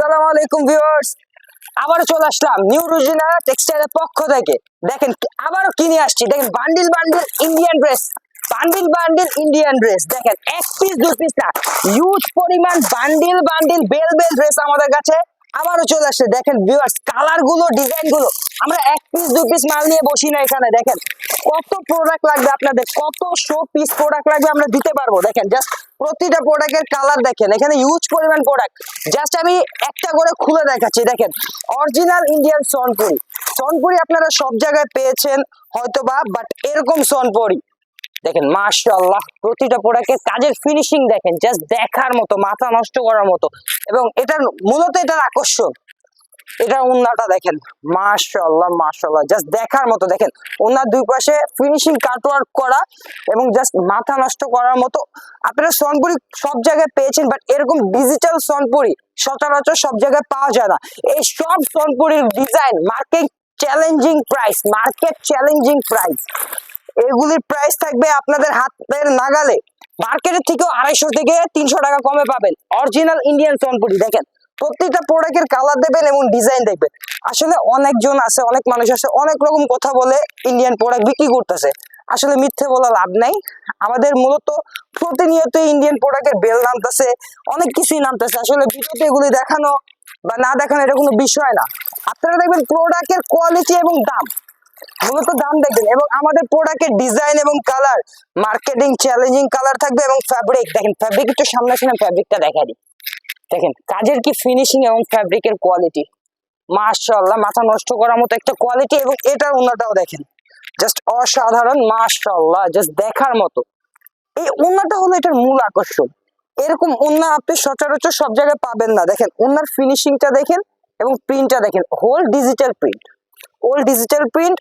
আসসালামু আলাইকুম ভিউয়ার্স। আবার চলে আসলাম নিউ রুজিনা টেক্সটাইলের পক্ষ থেকে। দেখেন আবারও কিনে আসছি। দেখেন bundle bundle Indian dress bundle bundle Indian dress দেখেন, এক পিস দু পিস না হিউজ পরিমাণ bundle bundle, bale bale dress আমাদের কাছে আবারও চলে আসছে। দেখেন ভিউয়ার্স কালারগুলো ডিজাইনগুলো। আমরা এক পিস দু পিস মাল নিয়ে বসি না এখানে। দেখেন কত প্রোডাক্ট লাগবে আপনাদের? কত শো পিস প্রোডাক্ট লাগবে আমরা দিতে পারব? দেখেন জাস্ট প্রতিটা প্রোডাক্টের কালার দেখেন। এখানে ইউজ পরিমাণ প্রোডাক্ট জাস্ট আমি একটা করে খুলে দেখাচ্ছি। দেখেন অরিজিনাল ইন্ডিয়ান সনপুরি সনপুরি আপনারা সব জায়গায় পেয়েছেন হয়তোবা বাট এরকম সনপুরি দেখেন, মাশাআল্লাহ, প্রতিটা প্রোডাক্টের কাজের ফিনিশিং দেখেন। জাস্ট দেখার মতো, মাথা নষ্ট করার মতো। এবং এটার মূলত এটার আকর্ষণ। এটা উন্নাটা দেখেন। মাশাআল্লাহ মাশাআল্লাহ। জাস্ট দেখার মতো, দেখেন। ওনার দুই পাশে ফিনিশিং কাটওয়ার্ক করা এবং জাস্ট মাথা নষ্ট করার মতো। আপনারা সনপুরি সব জায়গায় পেয়েছেন বাট এরকম ডিজিটাল সনপুরি সচরাচর সব জায়গায় পাওয়া যায় না। এই সব সনপুরির design market challenging price market challenging price এগুলির প্রাইস থাকবে আপনাদের হাতের নাগালে। মার্কেটের থেকেও আড়াইশো থেকে তিনশো টাকা কমে পাবেন। অরিজিনাল ইন্ডিয়ান সনপুরি, দেখেন। প্রত্যেকটা প্রোডাক্টের কালার দেবেন এবং ডিজাইন দেখবেন। আসলে অনেকজন আছে, অনেক মানুষ আছে, অনেক রকম কথা বলে ইন্ডিয়ান প্রোডাক্ট বিক্রি করতেছে। আসলে মিথ্যে বলা লাভ নাই। আমাদের মূলত প্রতিনিয়ত ইন্ডিয়ান প্রোডাক্টের বেল নামতেছে, অনেক কিছুই নামতেছে। আসলে ভিডিওতে এগুলি দেখানো বা না দেখানো এটা কোনো বিষয় না। আপনারা দেখবেন প্রোডাক্টের কোয়ালিটি এবং দাম। মূলত দাম দেখবেন এবং আমাদের প্রোডাক্টের ডিজাইন এবং কালার মার্কেটিং চ্যালেঞ্জিং কালার থাকবে এবং ফ্যাব্রিক দেখেন ফ্যাব্রিক একটু সামনে সামনে ফ্যাব্রিকটা দেখা দিই। দেখেন, কাজের কি ফিনিশিং এবং ফ্যাব্রিকের কোয়ালিটি মাশাআল্লাহ, মাথা নষ্ট করার মতো একটা কোয়ালিটি এবং এটার উন্নটাও দেখেন। জাস্ট অসাধারণ, মাশাআল্লাহ জাস্ট দেখার মতো। এই উন্নটা হলো এটার মূল আকর্ষণ। এরকম উন্না আপনি সচরাচর সব জায়গায় পাবেন না। দেখেন, উন্নার ফিনিশিংটা দেখেন এবং প্রিন্টটা দেখেন। Whole digital print whole digital print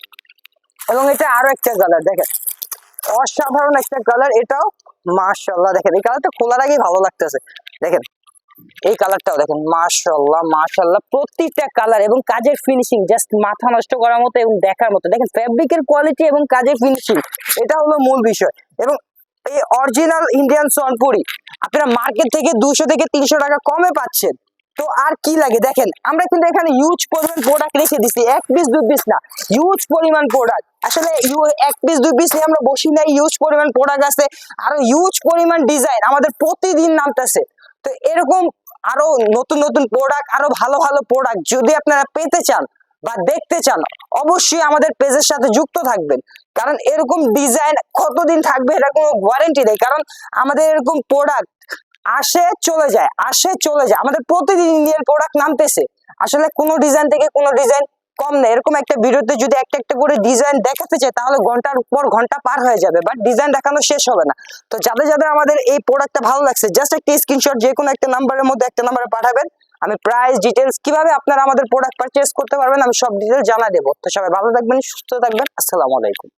এবং এটা আরও একটা কালার দেখেন। অসাধারণ একটা কালার এটাও মাশাআল্লাহ, দেখেন। এই কালারটা খোলার আগেই ভালো লাগতেছে। দেখেন এই কালারটাও দেখেন, মাশাআল্লাহ মাশাআল্লাহ। প্রত্যেকটা কালার এবং কাজের ফিনিশিং জাস্ট মাথা নষ্ট করার মতো এবং দেখার মতো। দেখেন ফ্যাব্রিকের কোয়ালিটি এবং কাজের ফিনিশিং এটা হলো মূল বিষয়। এবং এই অরিজিনাল ইন্ডিয়ান সনপুরি আপনারা মার্কেট থেকে দুশো থেকে তিনশো টাকা কমে পাচ্ছেন। তো আর কি লাগে? দেখেন, আমরা কিন্তু এখানে ইউজ পরিমাণ প্রোডাক্ট রেখে দিচ্ছি এক পিস দুই পিস না ইউজ পরিমাণ প্রোডাক্ট আসলে এক পিস দুই পিস নিয়ে আমরা বসি নাই। ইউজ পরিমাণ প্রোডাক্ট আছে। আরও ইউজ পরিমাণ ডিজাইন আমাদের প্রতিদিন নামতেছে। তো এরকম আরও নতুন নতুন প্রোডাক্ট আরও ভালো ভালো প্রোডাক্ট যদি আপনারা পেতে চান বা দেখতে চান, অবশ্যই আমাদের পেজের সাথে যুক্ত থাকবেন। কারণ এরকম ডিজাইন কতদিন থাকবে এটা কোনো ওয়ারেন্টি নেই। কারণ আমাদের এরকম প্রোডাক্ট আসে, চলে যায়, আসে, চলে যায়। আমাদের প্রতিদিন ইন্ডিয়ান প্রোডাক্ট নামতেছে। আসলে কোনো ডিজাইন থেকে কোনো ডিজাইন কম না। এরকম একটা ভিডিওতে যদি একটা একটা করে ডিজাইন দেখাতে চাই তাহলে ঘণ্টার পর ঘণ্টা পার হয়ে যাবে। বাট ডিজাইন দেখানো শেষ হবে না। তো যাদের যাদের আমাদের এই প্রোডাক্টটা ভালো লাগছে জাস্ট একটা স্ক্রিনশট যে কোনো একটা নাম্বারের মধ্যে একটা নাম্বারে পাঠাবেন। আমি প্রাইস ডিটেলস কীভাবে আপনারা আমাদের প্রোডাক্ট পারচেস করতে পারবেন, আমি সব ডিটেলস জানা দেবো। তো সবাই ভালো থাকবেন, সুস্থ থাকবেন। আসসালামু আলাইকুম।